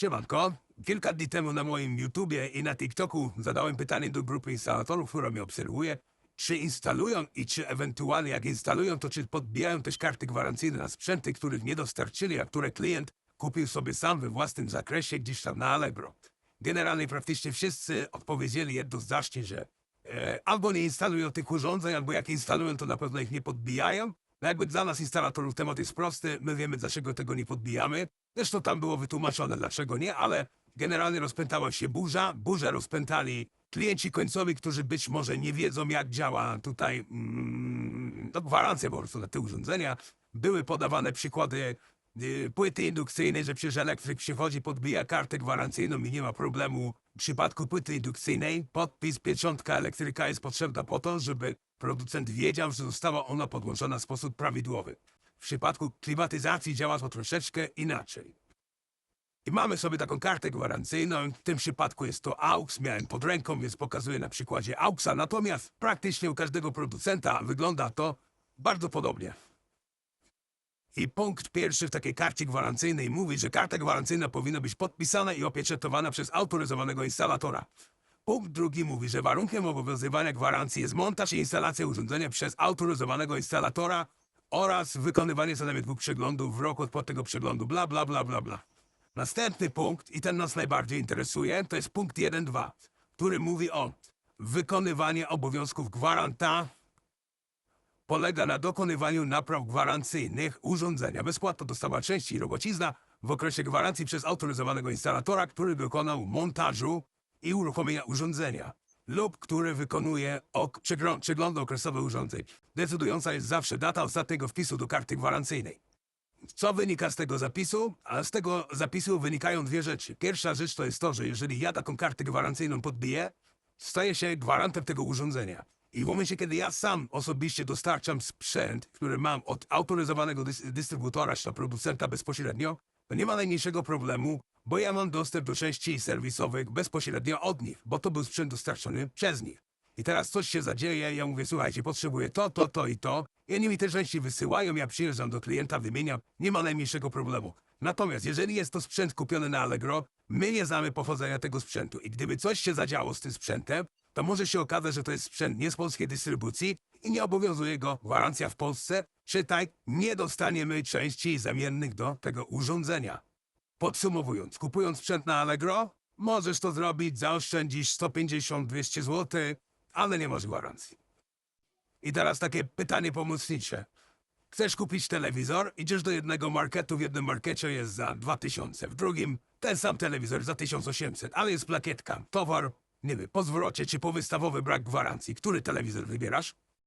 Siemanko. Kilka dni temu na moim YouTubie i na TikToku zadałem pytanie do grupy instalatorów, która mnie obserwuje, czy instalują i czy ewentualnie jak instalują, to czy podbijają też karty gwarancyjne na sprzęty, których nie dostarczyli, a które klient kupił sobie sam we własnym zakresie gdzieś tam na Allegro. Generalnie praktycznie wszyscy odpowiedzieli jednoznacznie, że e, albo nie instalują tych urządzeń, albo jak instalują, to na pewno ich nie podbijają. No jakby dla nas instalatorów temat jest prosty, my wiemy dlaczego tego nie podbijamy. Zresztą tam było wytłumaczone dlaczego nie, ale generalnie rozpętała się burza. Burzę rozpętali klienci końcowi, którzy być może nie wiedzą jak działa tutaj mm, no, gwarancja po prostu na te urządzenia. Były podawane przykłady y, płyty indukcyjnej, że przecież elektryk przychodzi, podbija kartę gwarancyjną i nie ma problemu. W przypadku płyty indukcyjnej podpis pieczątka elektryka jest potrzebna po to, żeby producent wiedział, że została ona podłączona w sposób prawidłowy. W przypadku klimatyzacji działa to troszeczkę inaczej. I mamy sobie taką kartę gwarancyjną. W tym przypadku jest to AUX. Miałem pod ręką, więc pokazuję na przykładzie AUXa. Natomiast praktycznie u każdego producenta wygląda to bardzo podobnie. I punkt pierwszy w takiej karcie gwarancyjnej mówi, że karta gwarancyjna powinna być podpisana i opieczętowana przez autoryzowanego instalatora. Punkt drugi mówi, że warunkiem obowiązywania gwarancji jest montaż i instalacja urządzenia przez autoryzowanego instalatora oraz wykonywanie co najmniej dwóch przeglądów w roku od tego przeglądu, bla, bla, bla, bla, bla. Następny punkt, i ten nas najbardziej interesuje, to jest punkt 1.2, który mówi o wykonywaniu obowiązków gwaranta polega na dokonywaniu napraw gwarancyjnych urządzenia. Bezpłatna dostawa części i robocizna w okresie gwarancji przez autoryzowanego instalatora, który dokonał montażu i uruchomienia urządzenia lub który wykonuje ok przeglą- przeglądy okresowe urządzeń. Decydująca jest zawsze data ostatniego wpisu do karty gwarancyjnej. Co wynika z tego zapisu? A z tego zapisu wynikają dwie rzeczy. Pierwsza rzecz to jest to, że jeżeli ja taką kartę gwarancyjną podbiję, staję się gwarantem tego urządzenia. I w momencie, kiedy ja sam osobiście dostarczam sprzęt, który mam od autoryzowanego dys dystrybutora czy producenta bezpośrednio, to nie ma najmniejszego problemu, bo ja mam dostęp do części serwisowych bezpośrednio od nich, bo to był sprzęt dostarczony przez nich. I teraz coś się zadzieje, ja mówię, słuchajcie, potrzebuję to, to, to i to. I oni mi te części wysyłają, ja przyjeżdżam do klienta, wymieniam, nie ma najmniejszego problemu. Natomiast jeżeli jest to sprzęt kupiony na Allegro, my nie znamy pochodzenia tego sprzętu. I gdyby coś się zadziało z tym sprzętem, to może się okazać, że to jest sprzęt nie z polskiej dystrybucji i nie obowiązuje go gwarancja w Polsce, czytaj, nie dostaniemy części zamiennych do tego urządzenia. Podsumowując, kupując sprzęt na Allegro, możesz to zrobić, zaoszczędzisz 150-200 zł, ale nie masz gwarancji. I teraz takie pytanie pomocnicze. Chcesz kupić telewizor, idziesz do jednego marketu, w jednym markecie jest za 2000, w drugim ten sam telewizor za 1800, ale jest plakietka, towar, nie wiem, po zwrocie czy po wystawowy brak gwarancji. Który telewizor wybierasz?